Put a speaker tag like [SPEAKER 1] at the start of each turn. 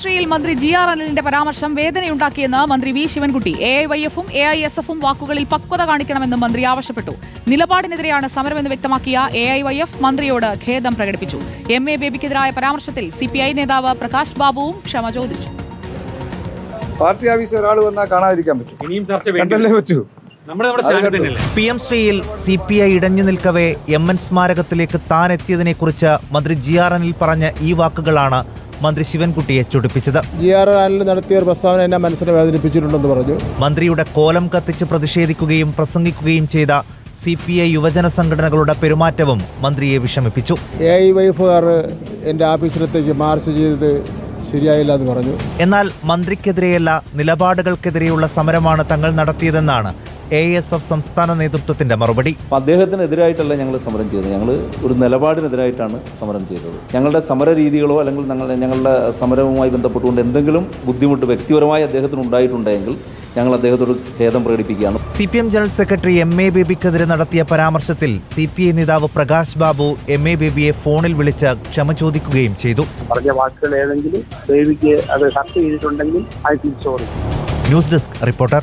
[SPEAKER 1] ശ്രീയിൽ മന്ത്രി G R അനിലിന്റെ പരാമർശം വേദനയുണ്ടാക്കിയെന്ന് മന്ത്രി V Sivankutty. A I Y എഫും എ ഐ എസ് എഫും വാക്കുകളിൽ പക്വത കാണിക്കണമെന്നും മന്ത്രി ആവശ്യപ്പെട്ടു. നിലപാടിനെതിരെയാണ് സമരമെന്ന് വ്യക്തമാക്കിയ എ ഐ വൈ എഫ് മന്ത്രിയോട് ഖേദം പ്രകടിപ്പിച്ചു. എം എ ബേബിക്കെതിരായ പരാമർശത്തിൽ സിപിഐ പി ഐ നേതാവ് പ്രകാശ് ബാബുവും ക്ഷമ ചോദിച്ചു.
[SPEAKER 2] പാർട്ടി ഓഫീസിൽ ഒരാൾ വന്നാൽ കാണാതിരിക്കാൻ പറ്റും.
[SPEAKER 3] ഇനിയും ചർച്ച
[SPEAKER 2] പറ്റൂ.
[SPEAKER 4] പി എം ശ്രീയിൽ സി പി ഐ ഇടഞ്ഞു നിൽക്കവേ എം എൻ സ്മാരകത്തിലേക്ക് താൻ എത്തിയതിനെക്കുറിച്ച് മന്ത്രി ജി ആർ അനിൽ പറഞ്ഞ ഈ വാക്കുകളാണ് മന്ത്രി ശിവൻകുട്ടിയെ ചൊടിപ്പിച്ചത്.
[SPEAKER 5] ജി ആർ ആനിൽ നടത്തിയ ഒരു പ്രസ്താവന എന്നെ മനസ്സിനെ വേദനിപ്പിച്ചിട്ടുണ്ടെന്ന് പറഞ്ഞു.
[SPEAKER 4] മന്ത്രിയുടെ കോലം കത്തിച്ച് പ്രതിഷേധിക്കുകയും പ്രസംഗിക്കുകയും ചെയ്ത സി പി ഐ യുവജന സംഘടനകളുടെ പെരുമാറ്റവും മന്ത്രിയെ വിഷമിപ്പിച്ചു.
[SPEAKER 5] എ ഐ വൈഫുകാർ എന്റെ ഓഫീസിലത്തേക്ക് മാർച്ച് ചെയ്തത് ശരിയായില്ല എന്ന് പറഞ്ഞു.
[SPEAKER 4] എന്നാൽ മന്ത്രിക്കെതിരെയല്ല നിലപാടുകൾക്കെതിരെയുള്ള സമരമാണ് തങ്ങൾ നടത്തിയതെന്നാണ് എ എസ് എഫ് സംസ്ഥാന നേതൃത്വത്തിന്റെ മറുപടി.
[SPEAKER 6] അദ്ദേഹത്തിനെതിരായിട്ടല്ല ഞങ്ങൾ സമരം ചെയ്തത്. ഞങ്ങൾ ഒരു നിലപാടിനെതിരായിട്ടാണ് സമരം ചെയ്തത്. ഞങ്ങളുടെ സമര രീതികളോ അല്ലെങ്കിൽ ഞങ്ങൾ ഞങ്ങളുടെ സമരവുമായി ബന്ധപ്പെട്ടുകൊണ്ട് എന്തെങ്കിലും ബുദ്ധിമുട്ട് വ്യക്തിപരമായി അദ്ദേഹത്തിന് ഉണ്ടായിട്ടുണ്ടെങ്കിൽ ഞങ്ങൾ അദ്ദേഹത്തോട് ഖേദം പ്രകടിപ്പിക്കുകയാണ്.
[SPEAKER 4] C P M general secretary M A ബേബിക്കെതിരെ നടത്തിയ പരാമർശത്തിൽ സി പി ഐ നേതാവ് പ്രകാശ് ബാബു എം എ ബേബിയെ ഫോണിൽ വിളിച്ച് ക്ഷമ ചോദിക്കുകയും ചെയ്തു.
[SPEAKER 7] പറഞ്ഞ വാക്കുകൾ ഏതെങ്കിലും ബേബിക്ക് അത് ഹർട്ട് ചെയ്തിട്ടുണ്ടെങ്കിൽ I feel sorry
[SPEAKER 4] news desk reporter.